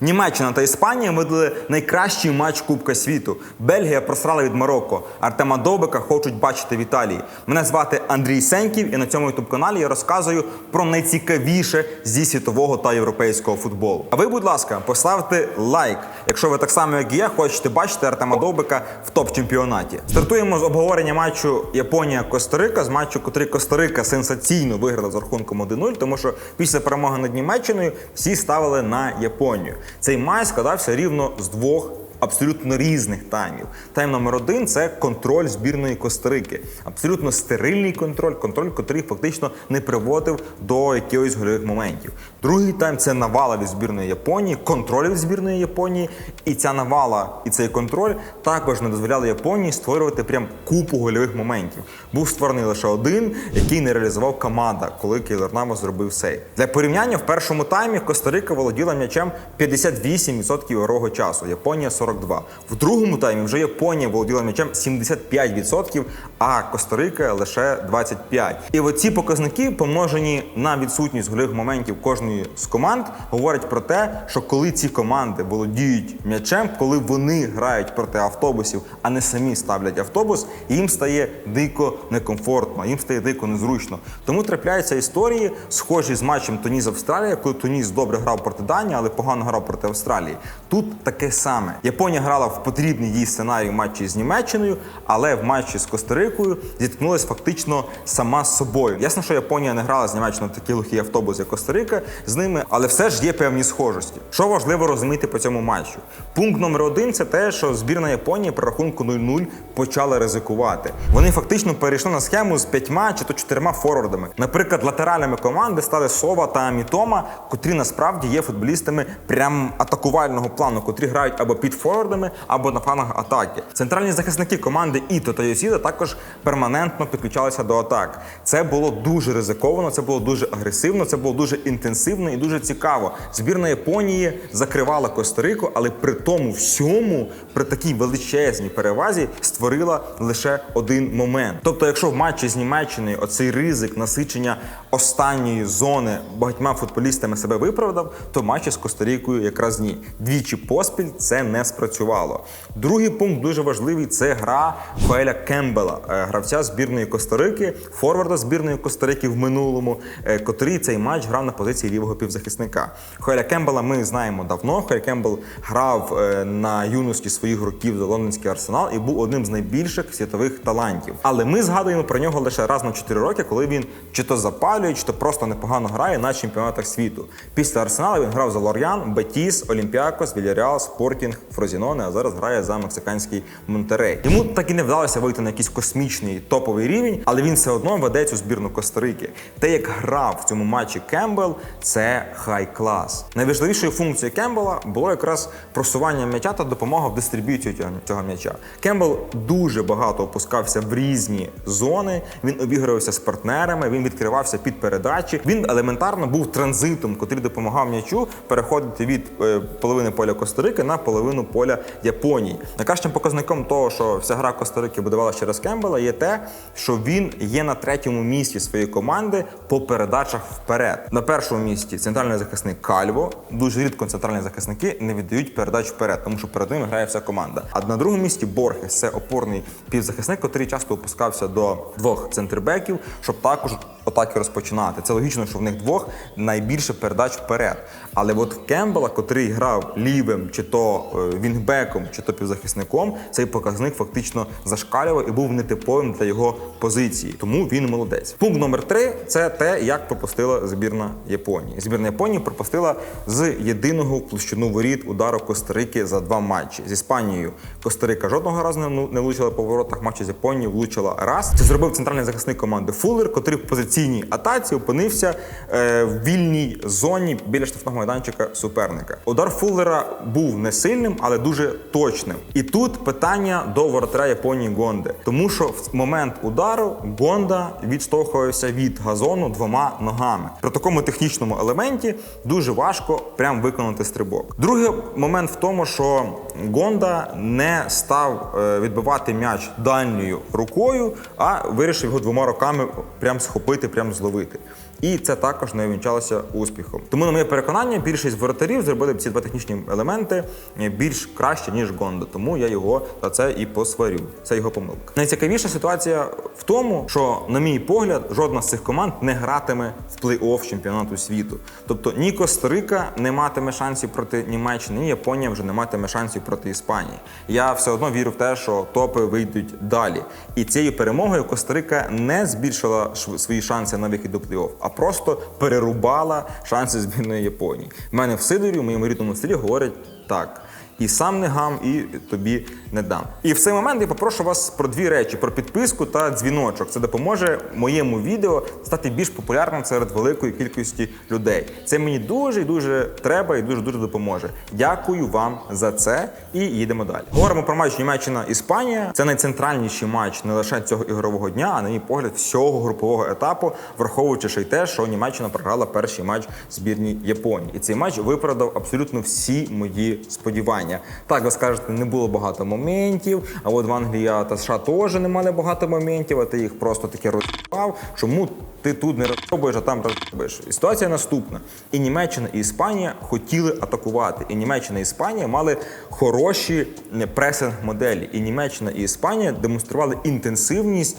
Німеччина та Іспанія видали найкращий матч Кубка світу. Бельгія просрала від Марокко. Артема Довбика хочуть бачити в Італії. Мене звати Андрій Сеньків, і на цьому youtube каналі я розказую про найцікавіше зі світового та європейського футболу. А ви, будь ласка, поставте лайк, якщо ви так само, як і я, хочете бачити Артема Довбика в топ-чемпіонаті. Стартуємо з обговорення матчу Японія-Коста-Рика, з матчу, котрий Коста-Рика сенсаційно виграла з рахунком 1-0, тому що після перемоги над Німеччиною всі ставили на Японію. Цей май складався рівно з двох абсолютно різних таймів. Тайм номер один це контроль збірної Коста-Рики. Абсолютно стерильний контроль, контроль, котрий фактично не приводив до якихось гольових моментів. Другий тайм це навала від збірної Японії, контроль від збірної Японії. І ця навала і цей контроль також не дозволяли Японії створювати прям купу гольових моментів. Був створений лише один, який не реалізував команда, коли Намос зробив сейв. Для порівняння в першому таймі Коста-Рика володіла м'ячем 58% ігрового часу, Японія 42. В другому таймі вже Японія володіла м'ячем 75%, а Коста-Рика лише 25%. І оці показники, помножені на відсутність гольових моментів кожної з команд, говорять про те, що коли ці команди володіють м'ячем, коли вони грають проти автобусів, а не самі ставлять автобус, їм стає дико некомфортно, їм стає дико незручно. Тому трапляються історії, схожі з матчем Туніс Австралія, коли Туніс добре грав проти Данії, але погано грав проти Австралії. Тут таке саме. Японія грала в потрібній їй сценарії в матчі з Німеччиною, але в матчі з Коста-Рикою зіткнулася фактично сама з собою. Ясно, що Японія не грала з Німеччиною в такий легкий автобус, як Коста-Рика з ними, але все ж є певні схожості. Що важливо розуміти по цьому матчу? Пункт номер один це те, що збірна Японії при рахунку 0-0 почала ризикувати. Вони фактично перейшли на схему з п'ятьма чи то чотирма форвардами. Наприклад, латералями команди стали Сова та Мітома, котрі насправді є футболістами прям атакувального плану, котрі грають або під форвардами, або на флангах атаки. Центральні захисники команди Іто та Йосіда також перманентно підключалися до атак. Це було дуже ризиковано, це було дуже агресивно, це було дуже інтенсивно і дуже цікаво. Збірна Японії закривала Коста-Рику, але при тому всьому, при такій величезній перевазі, створила лише один момент. Тобто, якщо в матчі з Німеччиною оцей ризик насичення останньої зони багатьма футболістами себе виправдав, то матчі з Коста-Рікою якраз ні. Двічі поспіль це не спрацювало. Другий пункт дуже важливий це гра Хоеля Кембела, е, гравця збірної Коста-Рики, форварда збірної Коста-Рики в минулому, е, котрий цей матч грав на позиції лівого півзахисника. Хоеля Кембела ми знаємо давно. Хоель Кембел грав е, на юності своїх років за лондонський арсенал і був одним з найбільших світових талантів. Але ми згадуємо про нього лише раз на 4 роки, коли він чи то запалює, чи то просто непогано грає на чемпіонатах світу. Після Арсенала він грав за Лор'ян, Бетіс, Олімпіакос, Вільяріал, Спортінг, Фрозіноне, а зараз грає за мексиканський Монтерей. Йому так і не вдалося вийти на якийсь космічний топовий рівень, але він все одно веде цю збірну Коста-Рики. Те, як грав в цьому матчі Кембел, це хай клас. Найважливішою функцією Кембела було якраз просування м'яча та допомога в дистриб'юції цього- м'яча. Кембел дуже багато опускався в різні зони. Він обігрувався з партнерами, він відкривався під передачі. Він елементарно був транзитом, котрий допомагав м'ячу переходити від е, половини поля Коста-Рики на половину поля Японії. Найкращим показником того, що вся гра Коста-Рики будувалася через Кембела, є те, що він є на третьому місці своєї команди по передачах вперед. На першому місці центральний захисник Кальво. Дуже рідко центральні захисники не віддають передач вперед, тому що перед ними грає вся команда. А на другому місці Борхес це опорний півзахисник, який часто опускався до двох центрбеків, щоб також атаки розпочинати. Це логічно, що в них двох найбільше передач вперед. Але от Кембела, котрий грав лівим, чи то е, вінгбеком, чи то півзахисником, цей показник фактично зашкалював і був нетиповим для його позиції. Тому він молодець. Пункт номер три це те, як пропустила збірна Японії. Збірна Японії пропустила з єдиного площину воріт удару Коста-Рики за два матчі. З Іспанією Коста-Рика жодного разу не влучила по воротах. Матчі з Японією влучила раз. Це зробив центральний захисник команди Фуллер, котрий в позиційній атаці опинився е, в вільній зоні біля штрафного майданчика суперника. Удар Фуллера був не сильним, але дуже точним. І тут питання до воротаря Японії Гонди, тому що в момент удару Гонда відштовхувався від газону двома ногами. При такому технічному елементі дуже важко прям виконати стрибок. Другий момент в тому, що Гонда не став е, відбивати м'яч дальньою рукою, а вирішив його двома руками прям схопити, прям зловити. І це також не увінчалося успіхом. Тому, на моє переконання, більшість воротарів зробили б ці два технічні елементи е, більш краще, ніж Гондо. Тому я його за це і посварю. Це його помилка. Найцікавіша ситуація в тому, що, на мій погляд, жодна з цих команд не гратиме в плей-офф чемпіонату світу. Тобто ні Коста-Рика не матиме шансів проти Німеччини, ні Японія вже не матиме шансів проти Іспанії. Я все одно вірю в те, що топи вийдуть далі. І цією перемогою Коста-Рика не збільшила свої шанси на вихід до плей-офф, а просто перерубала шанси збірної Японії. У мене в Сидорі, в моєму рідному селі, говорять так. І сам не гам, і тобі не дам. І в цей момент я попрошу вас про дві речі: про підписку та дзвіночок. Це допоможе моєму відео стати більш популярним серед великої кількості людей. Це мені дуже і дуже треба і дуже дуже допоможе. Дякую вам за це. І їдемо далі. Говоримо про матч Німеччина-Іспанія. Це найцентральніший матч не лише цього ігрового дня, а на мій погляд, всього групового етапу, враховуючи ще й те, що Німеччина програла перший матч збірній Японії. І цей матч виправдав абсолютно всі мої сподівання. Так, ви скажете, не було багато моментів. А от в Англії та США теж не мали багато моментів, а ти їх просто таки розбав. Чому ти тут не розробуєш, а там розробиш? І ситуація наступна: і Німеччина, і Іспанія хотіли атакувати. І Німеччина і Іспанія мали хороші пресинг-моделі. І Німеччина і Іспанія демонстрували інтенсивність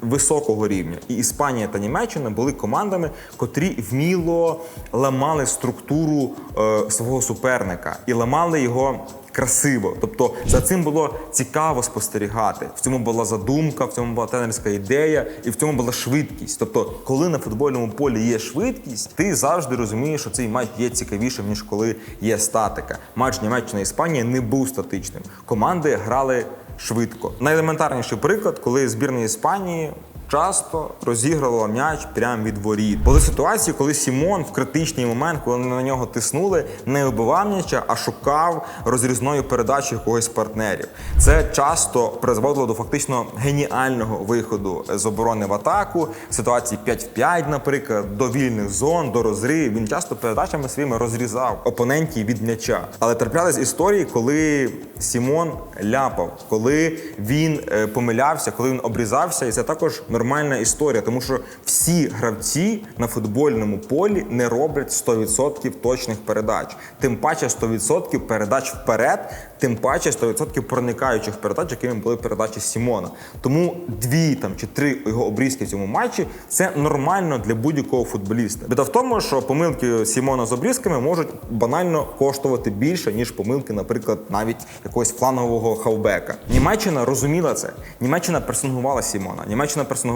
високого рівня. І Іспанія та Німеччина були командами, котрі вміло ламали структуру е, свого суперника і ламали його. Красиво, тобто за цим було цікаво спостерігати. В цьому була задумка, в цьому була тренерська ідея, і в цьому була швидкість. Тобто, коли на футбольному полі є швидкість, ти завжди розумієш, що цей матч є цікавішим ніж коли є статика. Матч Німеччина Іспанія не був статичним. Команди грали швидко. Найелементарніший приклад, коли збірна Іспанії часто розігрувала м'яч прямо від воріт. Були ситуації, коли Сімон в критичний момент, коли на нього тиснули, не вибивав м'яча, а шукав розрізною передачею когось з партнерів. Це часто призводило до фактично геніального виходу з оборони в атаку, ситуації 5 в 5, наприклад, до вільних зон, до розривів. Він часто передачами своїми розрізав опонентів від м'яча. Але траплялись історії, коли Сімон ляпав, коли він е, помилявся, коли він обрізався, і це також нормальна історія, тому що всі гравці на футбольному полі не роблять 100% точних передач. Тим паче 100% передач вперед, тим паче 100% проникаючих передач, якими були передачі Сімона. Тому дві там чи три його обрізки в цьому матчі це нормально для будь-якого футболіста. Біда в тому, що помилки Сімона з обрізками можуть банально коштувати більше, ніж помилки, наприклад, навіть якогось флангового хавбека. Німеччина розуміла це. Німеччина персонгувала Сімона. Німеччина персонгувала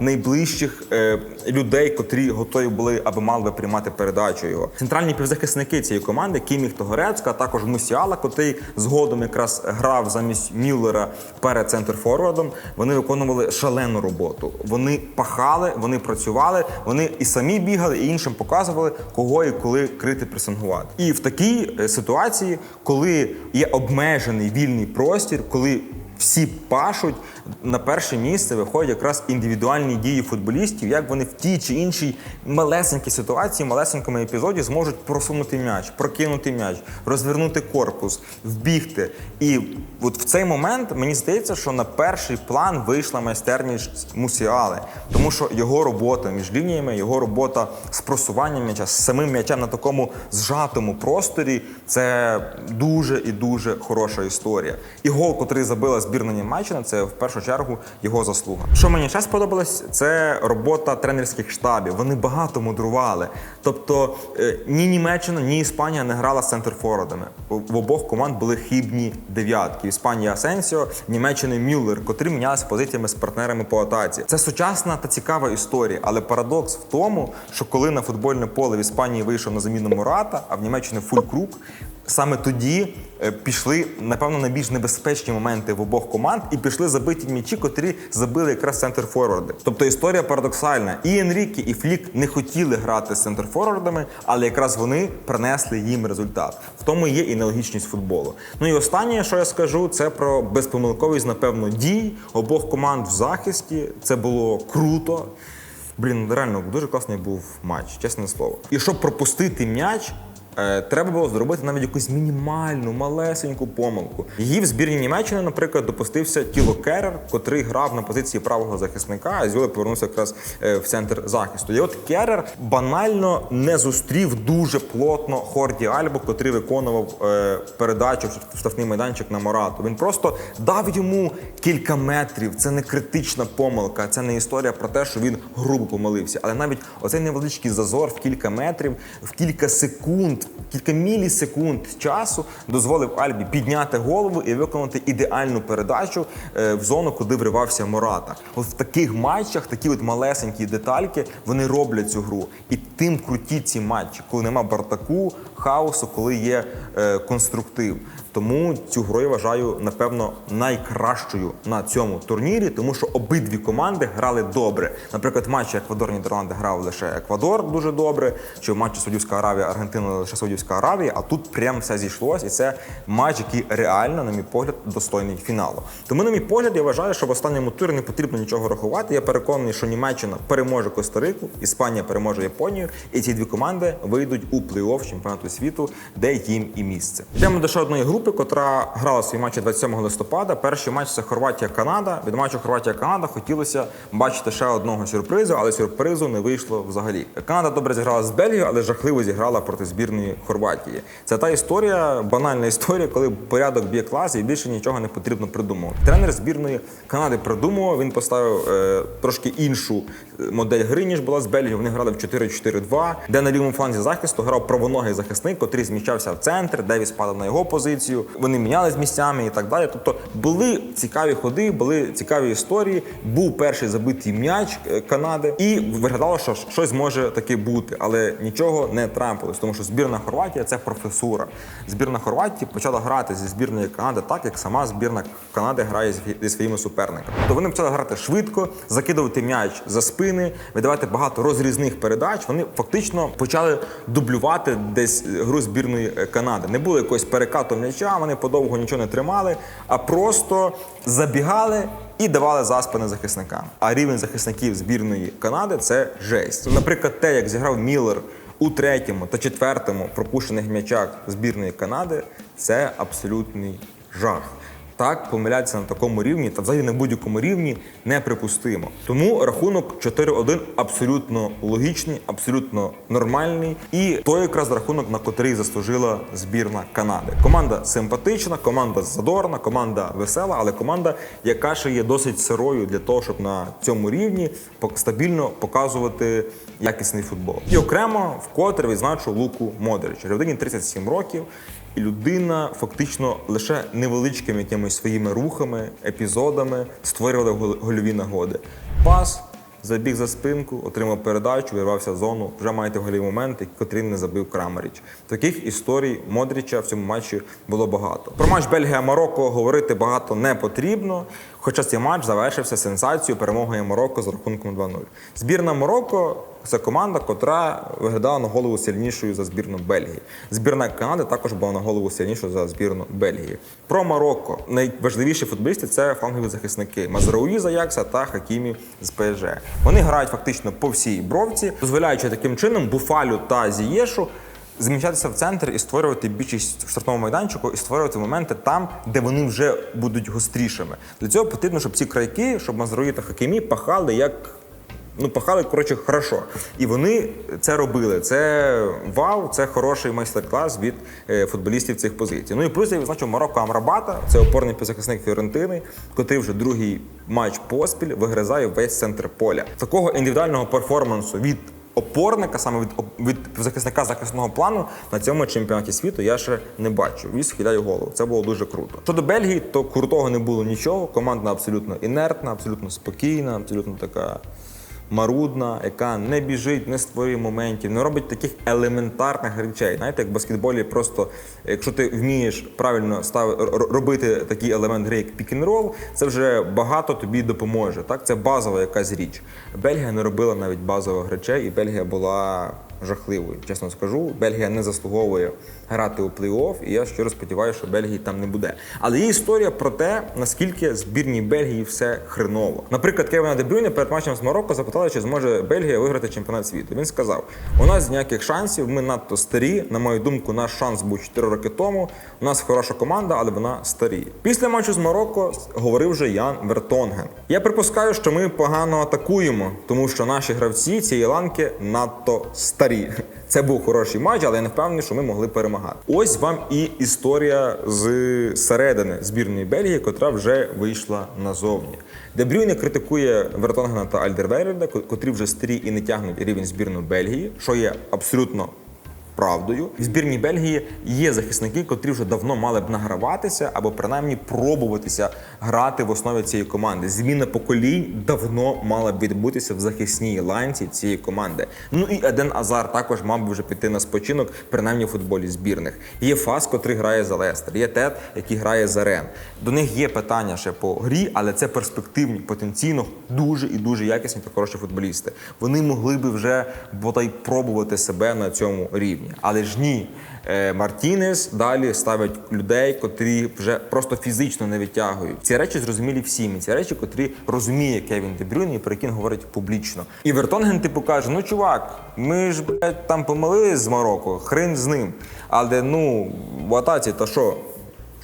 найближчих е, людей, котрі готові були, аби мали би приймати передачу його. Центральні півзахисники цієї команди Кіміх Тогорецька, а також Мусіала, котрий згодом якраз грав замість Мюллера перед центр форвардом. Вони виконували шалену роботу. Вони пахали, вони працювали, вони і самі бігали, і іншим показували, кого і коли крити пресингувати. І в такій е, ситуації, коли є обмежений вільний простір, коли всі пашуть на перше місце виходять якраз індивідуальні дії футболістів, як вони в тій чи іншій малесенькій ситуації, малесенькому епізоді зможуть просунути м'яч, прокинути м'яч, розвернути корпус, вбігти. І от в цей момент мені здається, що на перший план вийшла майстерність Мусіали, тому що його робота між лініями, його робота з просуванням м'яча, з самим м'ячем на такому зжатому просторі, це дуже і дуже хороша історія. І гол, котрий забила збірна Німеччини, це в першу чергу його заслуга. Що мені ще сподобалось, це робота тренерських штабів. Вони багато мудрували. Тобто е, ні Німеччина, ні Іспанія не грала з центрфорвардами. В обох команд були хибні дев'ятки. В Іспанії Асенсіо, Німеччини Мюллер, котрі мінялися позиціями з партнерами по атаці. Це сучасна та цікава історія, але парадокс в тому, що коли на футбольне поле в Іспанії вийшов на заміну Мурата, а в Німеччині Фулькрук, Саме тоді е, пішли, напевно, найбільш небезпечні моменти в обох команд і пішли забиті м'ячі, котрі забили якраз центр форварди. Тобто історія парадоксальна. І Енрікі, і Флік не хотіли грати з центр форвардами, але якраз вони принесли їм результат. В тому є і нелогічність футболу. Ну і останнє, що я скажу, це про безпомилковість, напевно, дій обох команд в захисті. Це було круто. Блін, реально дуже класний був матч, чесне слово. І щоб пропустити м'яч, треба було зробити навіть якусь мінімальну, малесеньку помилку. Її в збірні Німеччини, наприклад, допустився Тіло Керер, котрий грав на позиції правого захисника, а Зюле повернувся якраз е, в центр захисту. І от Керер банально не зустрів дуже плотно Хорді Альбу, котрий виконував е, передачу в штрафний майданчик на Морату. Він просто дав йому кілька метрів. Це не критична помилка, це не історія про те, що він грубо помилився. Але навіть оцей невеличкий зазор в кілька метрів, в кілька секунд, кілька мілісекунд часу дозволив Альбі підняти голову і виконати ідеальну передачу е, в зону, куди вривався Мората. От в таких матчах такі от малесенькі детальки вони роблять цю гру. І тим круті ці матчі, коли нема бартаку, хаосу, коли є е, конструктив. Тому цю гру я вважаю, напевно, найкращою на цьому турнірі, тому що обидві команди грали добре. Наприклад, в матчі Еквадор Нідерланди грав лише Еквадор дуже добре, чи в матчі Саудівська Аравія Аргентина лише Саудівська Аравія. А тут прям все зійшлось, і це матч, який реально, на мій погляд, достойний фіналу. Тому, на мій погляд, я вважаю, що в останньому турі не потрібно нічого рахувати. Я переконаний, що Німеччина переможе Коста-Рику, Іспанія переможе Японію, і ці дві команди вийдуть у плей-офф чемпіонату світу, де їм і місце. Йдемо до ще одної групи, котра грала свій матч 27 листопада. Перший матч це Хорватія-Канада. Від матчу Хорватія-Канада хотілося бачити ще одного сюрпризу, але сюрпризу не вийшло взагалі. Канада добре зіграла з Бельгією, але жахливо зіграла проти збірної Хорватії. Це та історія, банальна історія, коли порядок б'є клас і більше нічого не потрібно придумувати. Тренер збірної Канади придумував. Він поставив е, трошки іншу е, модель гри, ніж була з Бельгією. Вони грали в 4-4-2, де на лівому фланзі захисту грав правоногий захисник, котрий зміщався в центр, Девіс падав на його позицію. Вони мінялись місцями і так далі. Тобто були цікаві ходи, були цікаві історії. Був перший забитий м'яч е, Канади, і виглядало, що щось може таки бути, але нічого не трапилось, тому що збірна Хорватія це професура. Збірна Хорватії почала грати зі збірної Канади так, як сама збірна Канади грає зі своїми суперниками. То вони почали грати швидко, закидувати м'яч за спини, видавати багато розрізних передач. Вони фактично почали дублювати десь гру збірної е, Канади. Не було якогось перекату м'яча, вони подовго нічого не тримали, а просто забігали. І давали заспини захисникам. А рівень захисників збірної Канади це жесть. Наприклад, те, як зіграв Міллер у третьому та четвертому пропущених м'ячах збірної Канади, це абсолютний жах. Так помилятися на такому рівні та взагалі на будь-якому рівні неприпустимо. Тому рахунок 4-1 абсолютно логічний, абсолютно нормальний. І той якраз рахунок, на котрий заслужила збірна Канади. Команда симпатична, команда задорна, команда весела, але команда, яка ще є досить сирою для того, щоб на цьому рівні стабільно показувати якісний футбол. І окремо вкотре відзначу Луку Модрича. Людині 37 років. І людина фактично лише невеличкими якимись своїми рухами, епізодами створювала гольові нагоди. Пас, забіг за спинку, отримав передачу, вирвався в зону. Вже маєте гольові моменти, котрі не забив Крамаріч. Таких історій Модріча в цьому матчі було багато. Про матч Бельгія-Марокко говорити багато не потрібно. Хоча цей матч завершився сенсацією перемогою Марокко з рахунком 2-0. Збірна Марокко це команда, котра виглядала на голову сильнішою за збірну Бельгії. Збірна Канади також була на голову сильнішою за збірну Бельгії. Про Марокко найважливіші футболісти це флангові захисники Мазрауї з Аякса та Хакімі з ПСЖ. Вони грають фактично по всій бровці, дозволяючи таким чином Буфалю та Зієшу зміщатися в центр і створювати більшість в штрафному майданчику і створювати моменти там, де вони вже будуть гострішими. Для цього потрібно, щоб ці крайки, щоб Мазрауї та Хакімі пахали як Ну, пахали, коротше, хорошо. І вони це робили. Це вау, це хороший майстер-клас від е, футболістів цих позицій. Ну і плюс я відзначив Марокко Амрабата, це опорний півзахисник Фіорентини, котрий вже другий матч поспіль вигризає весь центр поля. Такого індивідуального перформансу від опорника, саме від, від захисника захисного плану на цьому чемпіонаті світу я ще не бачив. І схиляю голову. Це було дуже круто. Щодо Бельгії, то крутого не було нічого. Команда абсолютно інертна, абсолютно спокійна, абсолютно така марудна, яка не біжить, не створює моментів, не робить таких елементарних речей. Знаєте, як в баскетболі, просто якщо ти вмієш правильно став робити такий елемент гри, як це вже багато тобі допоможе. Так, це базова якась річ. Бельгія не робила навіть базових речей, і Бельгія була жахливою. Чесно скажу, Бельгія не заслуговує грати у плей-офф, і я щиро сподіваюся, що Бельгії там не буде. Але є історія про те, наскільки збірній Бельгії все хреново. Наприклад, Кевіна Де Брюйне перед матчем з Марокко запитали, чи зможе Бельгія виграти чемпіонат світу. Він сказав: у нас ніяких шансів, ми надто старі. На мою думку, наш шанс був 4 роки тому. У нас хороша команда, але вона старіє. Після матчу з Марокко говорив вже Ян Вертонген. Я припускаю, що ми погано атакуємо, тому що наші гравці цієї ланки надто старі. Це був хороший матч, але я не впевнений, що ми могли перемагати. Ось вам і історія з середини збірної Бельгії, котра вже вийшла назовні. Де Брюйне критикує Вертонгена та Альдервейреда, котрі вже старі і не тягнуть рівень збірної Бельгії, що є абсолютно правдою. В збірній Бельгії є захисники, котрі вже давно мали б награватися або принаймні пробуватися грати в основі цієї команди. Зміна поколінь давно мала б відбутися в захисній ланці цієї команди. Ну і Еден Азар також мав би вже піти на спочинок, принаймні в футболі збірних. Є Фас, котрий грає за Лестер, є Тед, який грає за Рен. До них є питання ще по грі, але це перспективні, потенційно дуже і дуже якісні та хороші футболісти. Вони могли би вже бодай пробувати себе на цьому рівні. Але ж ні, Е, Мартінес далі ставить людей, котрі вже просто фізично не витягують. Ці речі зрозумілі всім. Ці речі, котрі розуміє Кевін Де Брюйне і про які він говорить публічно. І Вертонген типу каже: ну чувак, ми ж блядь, там помилились з Марокко, хрен з ним. Але ну в атаці, та що?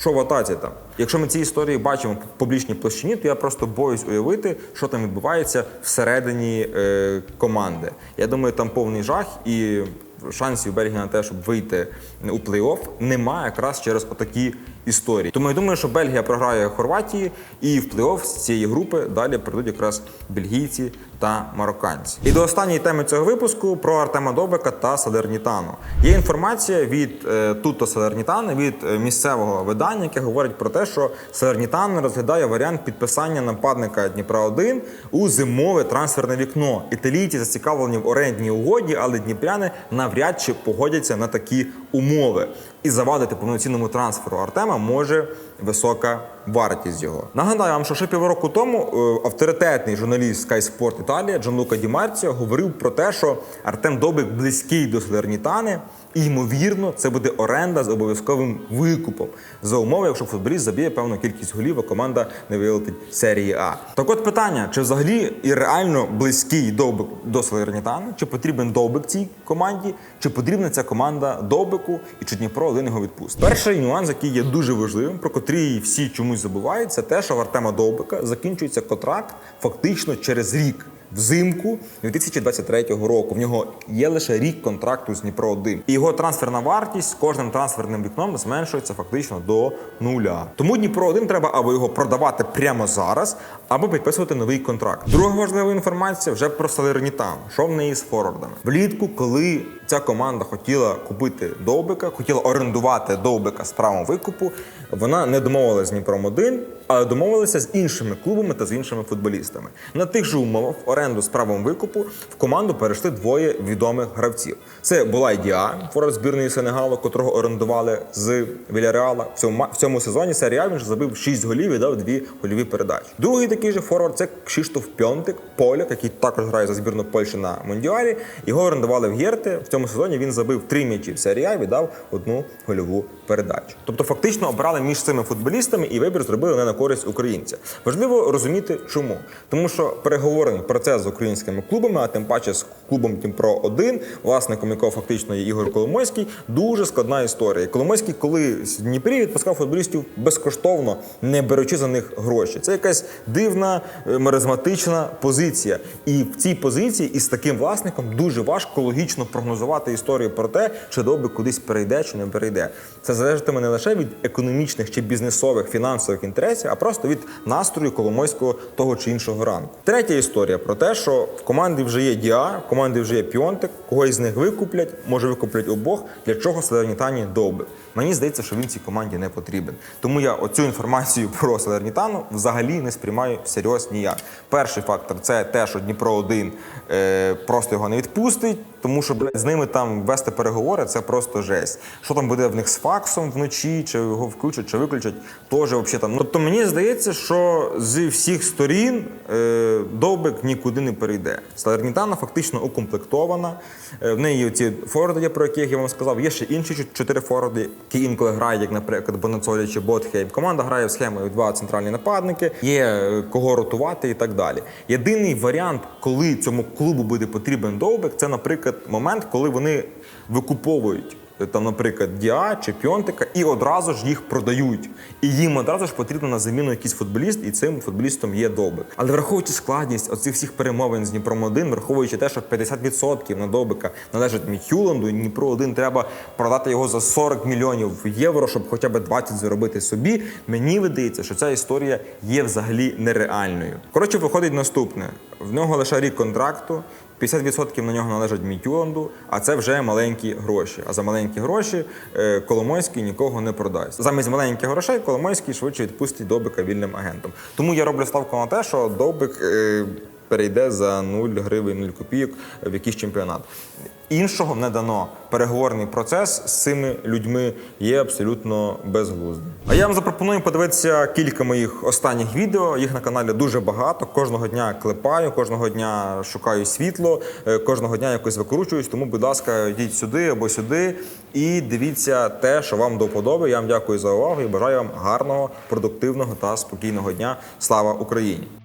Що в атаці там? Якщо ми ці історії бачимо в публічній площині, то я просто боюсь уявити, що там відбувається всередині е, команди. Я думаю, там повний жах і шансів Бельгії на те, щоб вийти у плей-офф, немає якраз через отакі історії. Тому я думаю, що Бельгія програє Хорватії, і в плей-офф з цієї групи далі прийдуть якраз бельгійці та марокканці. І до останньої теми цього випуску про Артема Добика та Салернітану. Є інформація від е, Туто Салернітани, від е, місцевого видання, яке говорить про те, що Салернітан розглядає варіант підписання нападника Дніпра 1 у зимове трансферне вікно. Італійці зацікавлені в орендній угоді, але дніпряни навряд чи погодяться на такі умови. І завадити повноцінному трансферу. Артема може висока вартість його. Нагадаю вам, що ще півроку тому е, авторитетний журналіст Sky Sport Італія Джон Лука Ді Марціо говорив про те, що Артем Добик близький до Салернітани, і ймовірно, це буде оренда з обов'язковим викупом за умови, якщо футболіст заб'є певну кількість голів, а команда не вилетить серії А. Так от питання: чи взагалі і реально близький Довбик до Салернітани, чи потрібен Довбик цій команді, чи потрібна ця команда Довбику, і чи Дніпро один його відпустить? Перший нюанс, який є дуже важливим, про котрий всі чомусь забувають, це те, що в Артема Довбика закінчується контракт фактично через рік. Взимку 2023 року в нього є лише рік контракту з Дніпро 1 і його трансферна вартість з кожним трансферним вікном зменшується фактично до нуля. Тому Дніпро 1 треба або його продавати прямо зараз, або підписувати новий контракт. Друга важлива інформація вже про Салернітан. Що в неї з форвардами? Влітку, коли ця команда хотіла купити Довбика, хотіла орендувати Довбика з правом викупу, вона не домовилася з Дніпром 1 але домовилися з іншими клубами та з іншими футболістами. На тих же умовах оренду з правом викупу в команду перейшли двоє відомих гравців. Це була Діа, форвард збірної Сенегалу, котрого орендували з Вільяреала. В цьому в цьому сезоні серія він забив 6 голів і дав дві гольові передачі. Другий такий же форвард це Кшиштоф Пьонтик, поляк, який також грає за збірну Польщі на Мондіалі. Його орендували в Гєрте. В цьому сезоні він забив три м'ячі. В серії А віддав одну гольову передачу. Тобто, фактично обрали між цими футболістами і вибір зробили не на користь українця. Важливо розуміти, чому, тому що переговорний процес з українськими клубами, а тим паче з клубом Дніпро 1 власником якого фактично є Ігор Коломойський, дуже складна історія. Коломойський, коли в Дніпрі відпускав футболістів безкоштовно, не беручи за них гроші. Це якась дивна е, маразматична позиція. І в цій позиції із таким власником дуже важко логічно прогнозувати історію про те, чи добре кудись перейде, чи не перейде. Це залежатиме не лише від економічних чи бізнесових фінансових інтересів, а просто від настрою Коломойського того чи іншого ранку. Третя історія про те, що в команді вже є Діа, в команді вже є Піонтик, когось з них викуплять, може викуплять обох. Для чого Салернітані Довбик? Мені здається, що він цій команді не потрібен. Тому я оцю інформацію про Салернітану взагалі не сприймаю всерйоз ніяк. Перший фактор це те, що Дніпро 1 е, просто його не відпустить, тому що блядь, з ними там вести переговори це просто жесть. Що там буде в них з факсом вночі, чи його включать, чи виключать, теж взагалі там. Тобто мені здається, що зі всіх сторін е, Довбик нікуди не перейде. Салернітана фактично укомплектована. Е, в неї ці форварди, про яких я вам сказав. Є ще інші чотири форварди, які інколи грають, як, наприклад, Бонацолі чи Ботхейм. Команда грає в схемою два центральні нападники, є е, кого ротувати і так далі. Єдиний варіант, коли цьому клубу буде потрібен довбик, це, наприклад, момент, коли вони викуповують. е, Там, наприклад, Діа чи Пьонтика, і одразу ж їх продають. І їм одразу ж потрібно на заміну якийсь футболіст, і цим футболістом є Довбик. Але враховуючи складність оцих всіх перемовин з Дніпром 1 враховуючи те, що 50% на Довбика належить Мітюланду, і Дніпро 1 треба продати його за 40 мільйонів євро, щоб хоча б 20 заробити собі. Мені видається, що ця історія є взагалі нереальною. Коротше, виходить наступне: в нього лише рік контракту. 50% на нього належать Мітюланду, а це вже маленькі гроші. А за маленькі гроші е, Коломойський нікого не продасть. Замість маленьких грошей Коломойський швидше відпустить Добика вільним агентом. Тому я роблю ставку на те, що Добик е, перейде за 0 гривень, 0 копійок в якийсь чемпіонат. Іншого не дано. Переговорний процес з цими людьми є абсолютно безглуздим. А я вам запропоную подивитися кілька моїх останніх відео. Їх на каналі дуже багато. Кожного дня клепаю, кожного дня шукаю світло, е, кожного дня якось викручуюсь. Тому, будь ласка, йдіть сюди або сюди і дивіться те, що вам до вподоби. Я вам дякую за увагу і бажаю вам гарного, продуктивного та спокійного дня. Слава Україні!